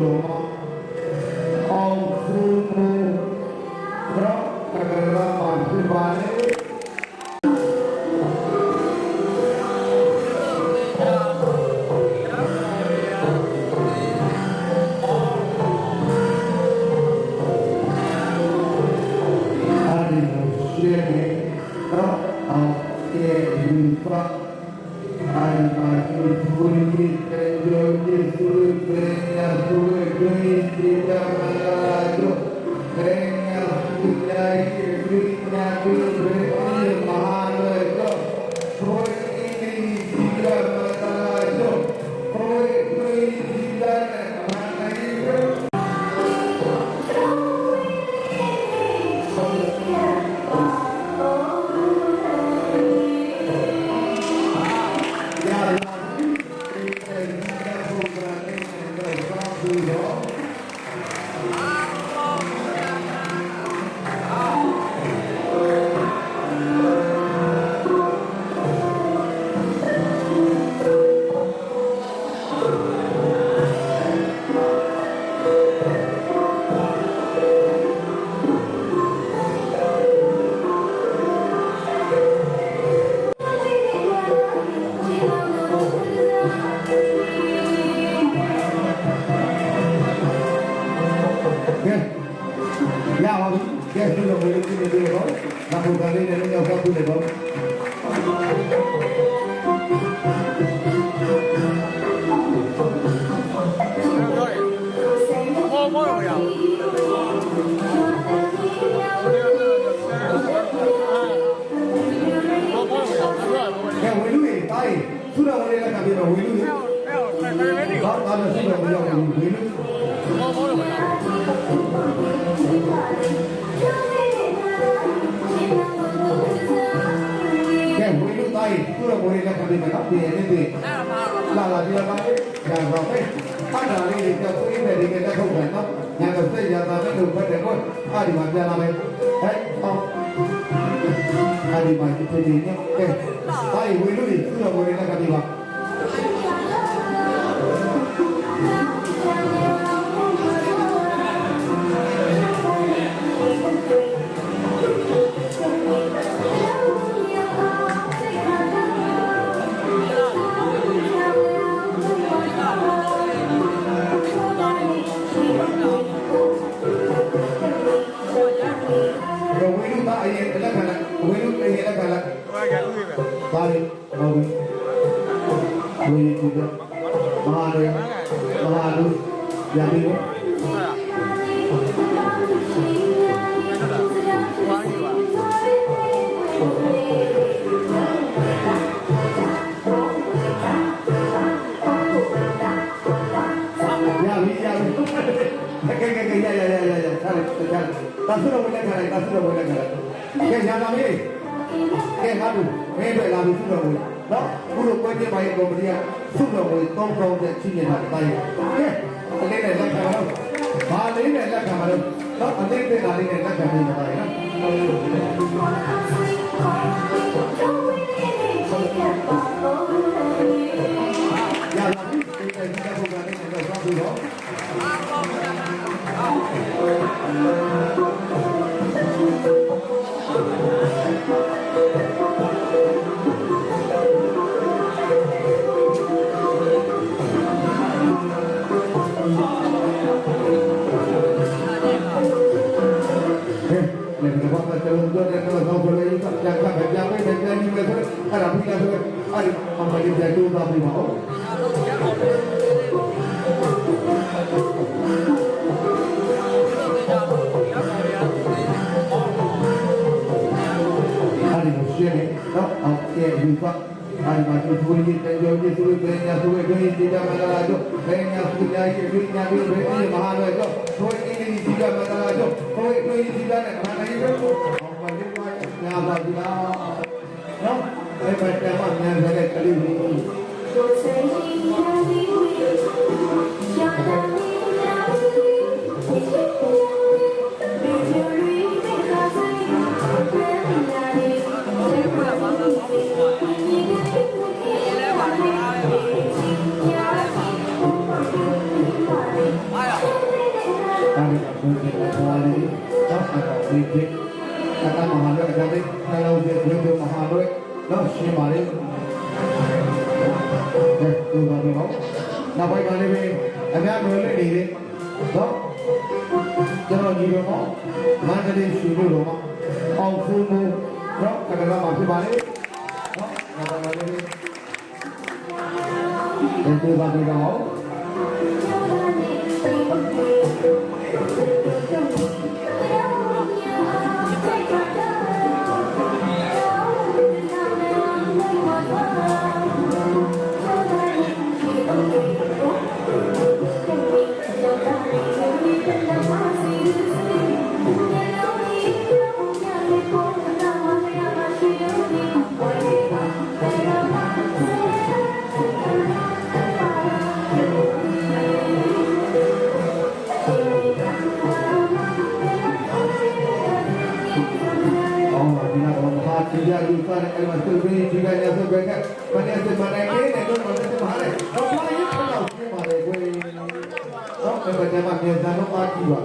အောင်စုမှုဘရကက Oh. Oke, sudah boleh ini dulu, Bang. Satu kali dan ini satu deh, Bang. ဘောဘောတော့ရအောင်ဘောဘောတော့ရအောင်ဘောဘော Oke, welu ni, tai. Sudah boleh lah kami bang, welu ni. အဲ့တော့ဖယ်ဖယ်လေးကို Bang, ada sudah boleh welu. Welu. ဘောဘောတော့ရ welu tai. Sudah boleh lah kami bang. Tapi ini tu. အဲ့ဒါမှာလာလာပြပါလေ။ညာတော့ပဲ။အားလာလေးတွေကြောက်ကိုင်းတဲ့ဒီကတက်ထုတ်တယ်နော်။ညာတော့စိတ်ရတာပဲလို့ဖတ်တယ်ကော။အားဒီမှာပြန်လာမယ်။ဟဲ့။အောင်။အားဒီမှာဒီပြည်နေ။ကဲ။အားဝေလို့ဒီသူ့တော်ဝင်လာကြပြီပါ။ တွေပဲပါလေဟုတ်ပြီဝိနုဒီကမဟာရေမဟာလူရပြီနော်ဟုတ်လားဘာကြီးပါရပြီရပြီကဲကဲကဲရရရရရဆက်လက်ဆက်လက်တဆူတော်ဝင်လက်ခံလိုက်တဆူတော်ဝင်လက်ခံလိုက်ကဲညာလာမေးကဲငါတို့ မင်းတွေလာပြီသူ့တော်ဝင်နော်ခုလိုပွဲချင်းပိုင်းကော်မတီကသူ့တော်ဝင်တောင်းတောင်းတဲ့ချင်းနေတာတိုင်းကဲအလေးနဲ့လက်ခံတော့ဘာလေးနဲ့လက်ခံမှာတော့နော်အလေးနဲ့လေးနဲ့လက်ခံနေမှာနော်ရလာပြီ အဲ့ဒါပြီးတော့ဆိုအဲ့ဒီအမလေးပြန်တော့ပြီးပါဦးအာဒီကိုရှင်းနေတော့အောက်ကဲယူပါအာဒီမှာသူသူကြီးတေကြောကြီးသူပညာသူရဲ့ဒိဋ္ဌိကြမလာတော့ပညာသူညာရှိပညာပြီးဘယ်နည်းမဟာလောတော့ဘုရားအ မြန်တဲ့ကလေးကြီး ဒါကဘုရားပေါ်လေးတော့အတော်လေးဖြစ်ကတမဟာလည်းဒါလေးခလုံးရဲ့ဘုရားမဟာလည်းတော့ရှင်းပါလေကဲဒီပါဒီပေါ့နောက်ပိုင်းကလည်းပဲအများကြီးလေးနေလေတော့ကျွန်တော်ညီတော်မမန္တလေးရှိလို့တော့အောင်ဖူးမှုတော့ကတကမှာဖြစ်ပါလေနော်နောက်ပိုင်းကလည်းဒီပါဒီပေါ့အော် မနေ့ကမနေ့ကလည်းတော့မနေ့ကမဟာလေတော့ဘာလို့ခဏရှင်းပါလဲကိုယ်တော့ဘယ်ကမှပြန်စားတော့ပါကြည့်ပါ